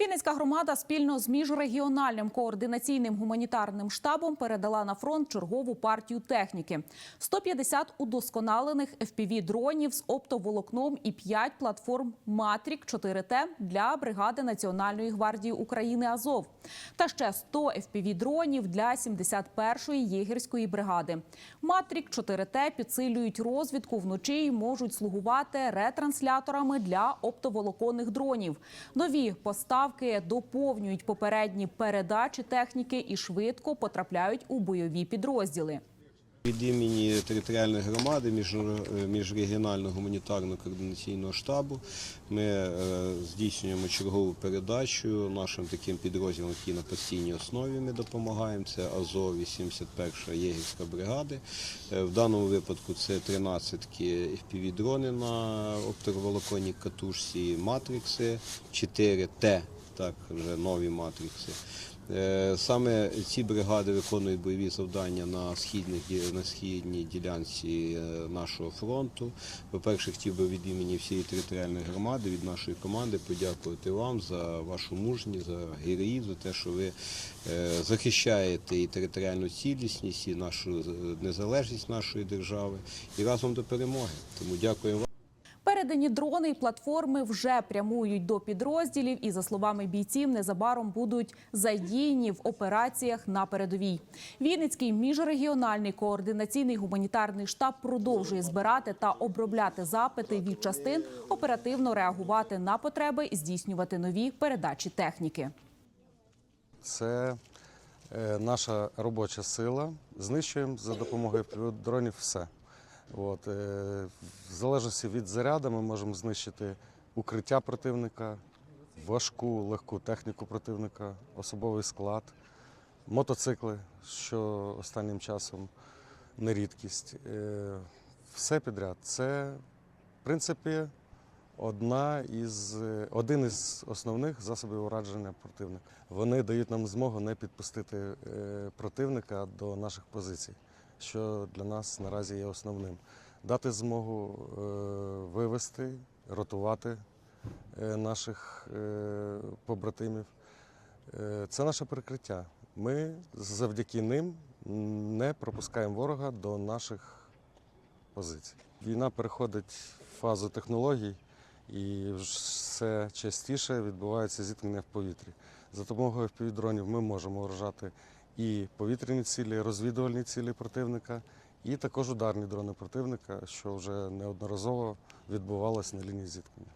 Вінницька громада спільно з міжрегіональним координаційним гуманітарним штабом передала на фронт чергову партію техніки: 150 удосконалених fpv дронів з оптоволокном і 5 платформ Матрік 4Т для бригади Національної гвардії України Азов та ще 100 fpv дронів для 71-ї єгерської бригади. Матрік 4Т підсилюють розвідку вночі і можуть слугувати ретрансляторами для оптоволоконних дронів. Нові поставки доповнюють попередні передачі техніки і швидко потрапляють у бойові підрозділи. Від імені територіальної громади між- міжрегіонального гуманітарного координаційного штабу ми е, здійснюємо чергову передачу нашим таким підрозділам, які на постійній основі ми допомагаємо. Це Азов 81 єгерська бригади. Е, В даному випадку це 13 FPV-дрони на оптоволоконній катушці, матрикси, 4 Т, так, вже нові матрикси. Е, Саме ці бригади виконують бойові завдання на східних на східній ділянці е, нашого фронту. По-перше, хотів би від імені всієї територіальної громади, від нашої команди подякувати вам за вашу мужність, за героїзм, за те, що ви е, захищаєте і територіальну цілісність, і нашу незалежність нашої держави, і разом до перемоги. Тому дякуємо вам. Передані дрони і платформи вже прямують до підрозділів і, за словами бійців, незабаром будуть задіяні в операціях на передовій. Вінницький міжрегіональний координаційний гуманітарний штаб продовжує збирати та обробляти запити від частин, оперативно реагувати на потреби і здійснювати нові передачі техніки. Це е, наша робоча сила. Знищуємо за допомогою дронів все. От, е, в залежності від заряду ми можемо знищити укриття противника, важку, легку техніку противника, особовий склад, мотоцикли, що останнім часом не рідкість. Е, Все підряд. Це, в принципі, одна із, один із основних засобів ураження противника. Вони дають нам змогу не підпустити е, противника до наших позицій, що для нас наразі є основним. Дати змогу е, вивести, ротувати е, наших е, побратимів. Це наше прикриття. Ми завдяки ним не пропускаємо ворога до наших позицій. Війна переходить в фазу технологій, і все частіше відбувається зіткнення в повітрі. За допомогою дронів ми можемо вражати і повітряні цілі, розвідувальні цілі противника, і також ударні дрони противника, що вже неодноразово відбувалося на лінії зіткнення.